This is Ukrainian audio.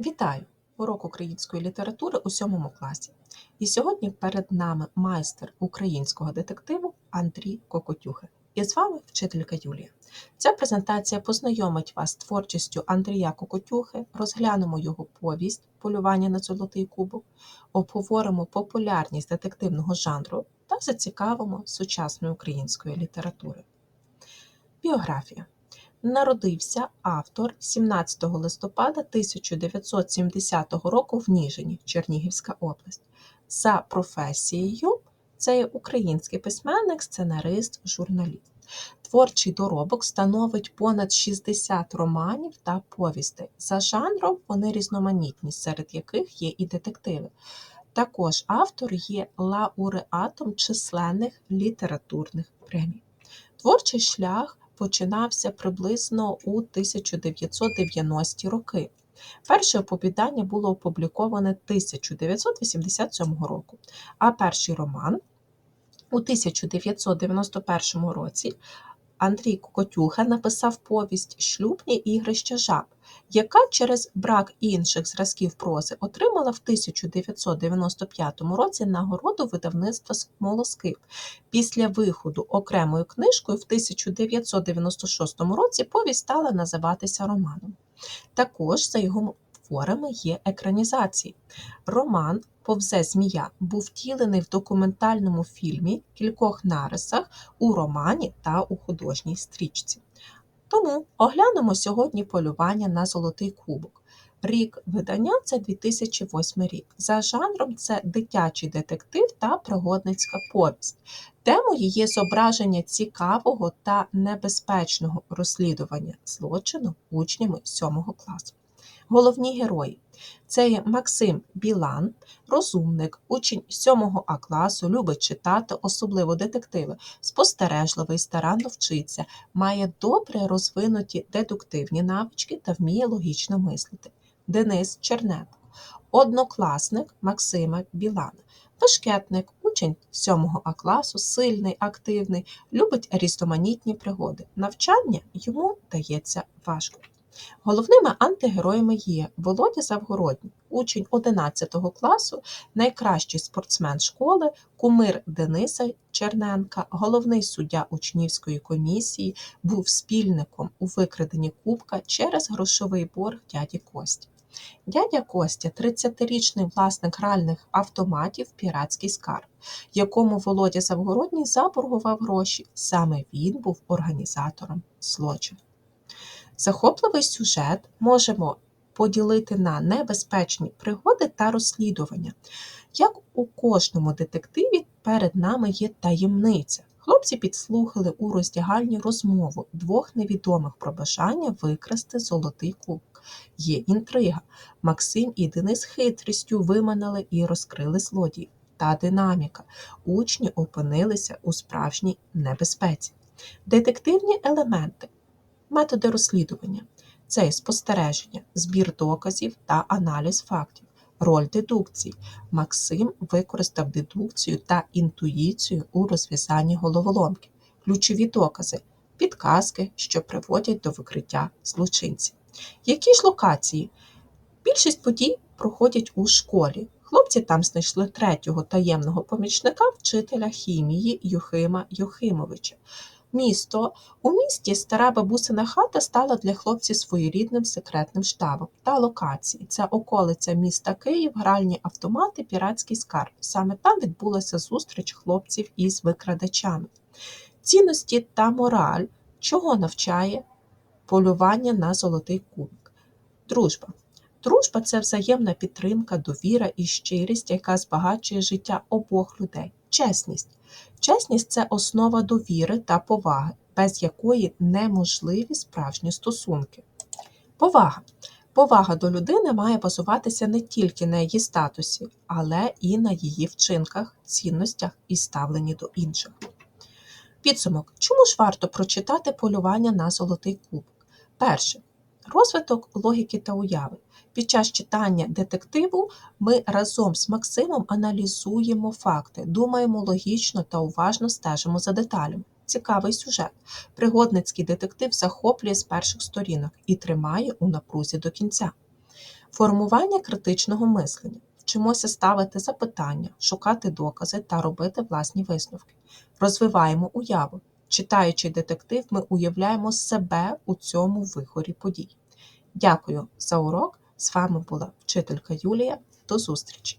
Вітаю! Урок української літератури у сьомому класі. І сьогодні перед нами майстер українського детективу Андрій Кокотюхи. І з вами вчителька Юлія. Ця презентація познайомить вас з творчістю Андрія Кокотюхи, розглянемо його повість Полювання на золотий кубок, обговоримо популярність детективного жанру та зацікавимо сучасної української літератури. Біографія. Народився автор 17 листопада 1970 року в Ніжині, Чернігівська область. За професією це є український письменник, сценарист, журналіст. Творчий доробок становить понад 60 романів та повістей. За жанром вони різноманітні, серед яких є і детективи. Також автор є лауреатом численних літературних премій. Творчий шлях починався приблизно у 1990-ті роки. Перше оповідання було опубліковане 1987 року, а перший роман у 1991 році Андрій Кокотюха написав повість Шлюбні ігрища жаб, яка через брак інших зразків прози отримала в 1995 році нагороду видавництва Смолоскип. Після виходу окремою книжкою в 1996 році повість стала називатися романом. Також за його творами є екранізації. Роман Повзе змія був втілений в документальному фільмі, кількох нарисах, у романі та у художній стрічці. Тому оглянемо сьогодні полювання на золотий кубок. Рік видання це 2008 рік. За жанром це дитячий детектив та пригодницька повість. Темою є зображення цікавого та небезпечного розслідування злочину учнями 7 класу. Головні герої це є Максим Білан, розумник, учень 7 А класу, любить читати, особливо детективи, спостережливий, старанно вчиться, має добре розвинуті дедуктивні навички та вміє логічно мислити. Денис Черненко, однокласник Максима Білана, бешкетник, учень 7 А класу, сильний, активний, любить різноманітні пригоди. Навчання йому дається важко. Головними антигероями є Володя Завгородній, учень 11 класу, найкращий спортсмен школи, кумир Дениса Черненка, головний суддя учнівської комісії, був спільником у викраденні Кубка через грошовий борг дяді Кості. Дядя Костя 30-річний власник гральних автоматів Піратський скарб, якому Володя Завгородній заборгував гроші. Саме він був організатором злочину. Захопливий сюжет можемо поділити на небезпечні пригоди та розслідування. Як у кожному детективі перед нами є таємниця. Хлопці підслухали у роздягальні розмову двох невідомих про бажання викрасти золотий кубок. Є інтрига. Максим і Денис хитрістю виманили і розкрили злодіїв. Та динаміка. Учні опинилися у справжній небезпеці. Детективні елементи Методи розслідування це спостереження, збір доказів та аналіз фактів, роль дедукції. Максим використав дедукцію та інтуїцію у розв'язанні головоломки, ключові докази, підказки, що приводять до викриття злочинців. Які ж локації? Більшість подій проходять у школі. Хлопці там знайшли третього таємного помічника вчителя хімії Юхима Юхимовича. Місто у місті стара бабусина хата стала для хлопців своєрідним секретним штабом та локації. Це околиця міста Київ, гральні автомати, піратський скарб. Саме там відбулася зустріч хлопців із викрадачами. Цінності та мораль, чого навчає полювання на золотий кубик. Дружба. Дружба це взаємна підтримка, довіра і щирість, яка збагачує життя обох людей. Чесність. Чесність це основа довіри та поваги, без якої неможливі справжні стосунки. Повага. Повага до людини має базуватися не тільки на її статусі, але і на її вчинках, цінностях і ставленні до інших. Підсумок. Чому ж варто прочитати полювання на золотий кубок? Перше. Розвиток логіки та уяви. Під час читання детективу ми разом з Максимом аналізуємо факти, думаємо логічно та уважно стежимо за деталями. Цікавий сюжет. Пригодницький детектив захоплює з перших сторінок і тримає у напрузі до кінця. Формування критичного мислення. Вчимося ставити запитання, шукати докази та робити власні висновки. Розвиваємо уяву. Читаючи детектив, ми уявляємо себе у цьому вихорі подій. Дякую за урок. З вами була вчителька Юлія. До зустрічі!